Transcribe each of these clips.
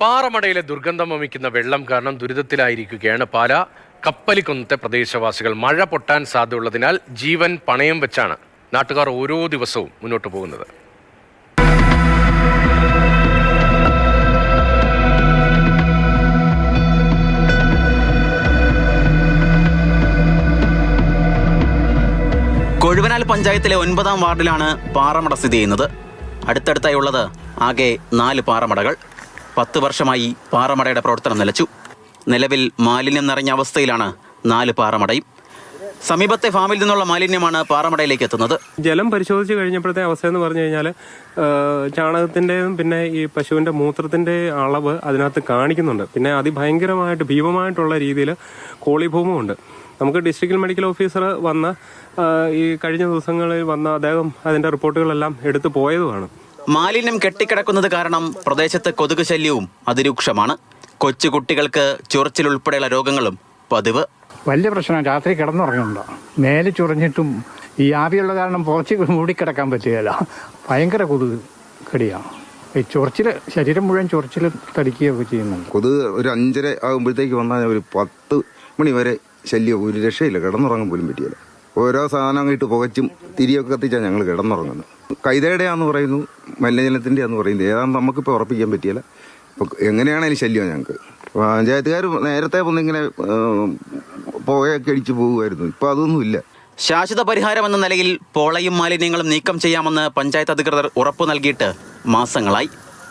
പാറമടയിലെ ദുർഗന്ധം വമിക്കുന്ന വെള്ളം കാരണം ദുരിതത്തിലായിരിക്കുകയാണ് പാല. കപ്പലിക്കുന്നത്തെ പ്രദേശവാസികൾ. മഴ പൊട്ടാൻ സാധ്യതയുള്ളതിനാൽ ജീവൻ പണയം വെച്ചാണ് നാട്ടുകാർ ഓരോ ദിവസവും മുന്നോട്ട് പോകുന്നത്. കൊഴുവനാൽ പഞ്ചായത്തിലെ ഒൻപതാം വാർഡിലാണ് പാറമട സ്ഥിതി ചെയ്യുന്നത്. അടുത്തടുത്തായുള്ളത് ആകെ നാല് പാറമടകൾ. പത്ത് വർഷമായി പാറമടയുടെ പ്രവർത്തനം നിലച്ചു. നിലവിൽ മാലിന്യം നിറഞ്ഞ അവസ്ഥയിലാണ് നാല് പാറമടയും. സമീപത്തെ ഫാമിൽ നിന്നുള്ള മാലിന്യമാണ് പാറമടയിലേക്ക് എത്തുന്നത്. ജലം പരിശോധിച്ച് കഴിഞ്ഞപ്പോഴത്തെ അവസ്ഥ എന്ന് പറഞ്ഞു കഴിഞ്ഞാൽ ചാണകത്തിന്റെയും പിന്നെ ഈ പശുവിന്റെ മൂത്രത്തിന്റെ അളവ് അതിനകത്ത് കാണിക്കുന്നുണ്ട്. പിന്നെ അതിഭയങ്കരമായിട്ട് ഭീമമായിട്ടുള്ള രീതിയിൽ കോളിഭൂമുണ്ട് നമുക്ക് ഡിസ്ട്രിക്ട് മെഡിക്കൽ ഓഫീസർ വന്ന ഈ കഴിഞ്ഞ ദിവസങ്ങളിൽ വന്ന അദ്ദേഹം അതിന്റെ റിപ്പോർട്ടുകളെല്ലാം എടുത്തു പോയതുമാണ്. മാലിന്യം കെട്ടിക്കിടക്കുന്നത് കാരണം പ്രദേശത്ത് കൊതുക് ശല്യവും അതിരൂക്ഷമാണ്. കൊച്ചു കുട്ടികൾക്ക് ചൊറിച്ചിൽ ഉൾപ്പെടെയുള്ള രോഗങ്ങളും പതിവ്. വലിയ പ്രശ്നം. രാത്രി കിടന്നുറങ്ങുന്നുണ്ടോ. മേലെ ചൊറിഞ്ഞിട്ടും ഈ ആവിയുള്ള കാരണം പുറച്ച് മൂടിക്കിടക്കാൻ പറ്റുകയില്ല. ഭയങ്കര കൊതുക് കടിയാണ്. ഈ ചൊറിച്ചിൽ ശരീരം മുഴുവൻ ചൊറിച്ചിൽ തടിക്കുകയൊക്കെ ചെയ്യുന്നുണ്ട്. കൊതുക് ഒരു അഞ്ചര ആകുമ്പോഴത്തേക്ക് വന്നാൽ ഒരു പത്ത് മണി വരെ ശല്യം ഒരു രക്ഷയില്ല. കിടന്നുറങ്ങാൻ പോലും പറ്റിയില്ല ഓരോ സാധനം ഇട്ട് പുകച്ചും തിരിയൊക്കെ കത്തിച്ചാണ് ഞങ്ങൾ കിടന്നുറങ്ങുന്നത്. കൈതയുടെയാന്ന് പറയുന്നു മലിനജലത്തിന്റെ ആന്ന് പറയുന്നു. ഏതാണെന്ന് നമുക്കിപ്പോൾ ഉറപ്പിക്കാൻ പറ്റിയില്ല. അപ്പോൾ എങ്ങനെയാണേലും ശല്യം ഞങ്ങൾക്ക് പഞ്ചായത്തുകാർ നേരത്തെ വന്നിങ്ങനെ ഏം, പുകയൊക്കെ അടിച്ച് പോകുമായിരുന്നു ഇപ്പോൾ അതൊന്നുമില്ല ശാശ്വത പരിഹാരം എന്ന നിലയിൽ പോളയും മാലിന്യങ്ങളും നീക്കം ചെയ്യാമെന്ന് പഞ്ചായത്ത് അധികൃതർ ഉറപ്പു നൽകിയിട്ട് മാസങ്ങളായി.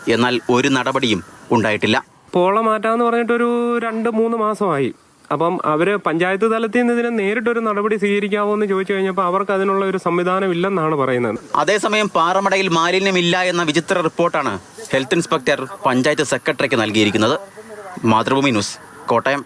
എന്നാൽ ഒരു നടപടിയും ഉണ്ടായിട്ടില്ല. പോള മാറ്റാന്ന് പറഞ്ഞിട്ടൊരു രണ്ട് മൂന്ന് മാസമായി. അപ്പം അവർ പഞ്ചായത്ത് തലത്തിൽ നിന്ന് ഇതിനെ നേരിട്ടൊരു നടപടി സ്വീകരിക്കാമോ എന്ന് ചോദിച്ചു കഴിഞ്ഞപ്പോൾ അവർക്ക് അതിനുള്ള ഒരു സംവിധാനം ഇല്ലെന്നാണ് പറയുന്നത്. അതേസമയം പാറമടയിൽ മാലിന്യമില്ല എന്ന വിചിത്ര റിപ്പോർട്ടാണ് ഹെൽത്ത് ഇൻസ്പെക്ടർ പഞ്ചായത്ത് സെക്രട്ടറിക്ക് നൽകിയിരിക്കുന്നത്. മാതൃഭൂമി ന്യൂസ് കോട്ടയം.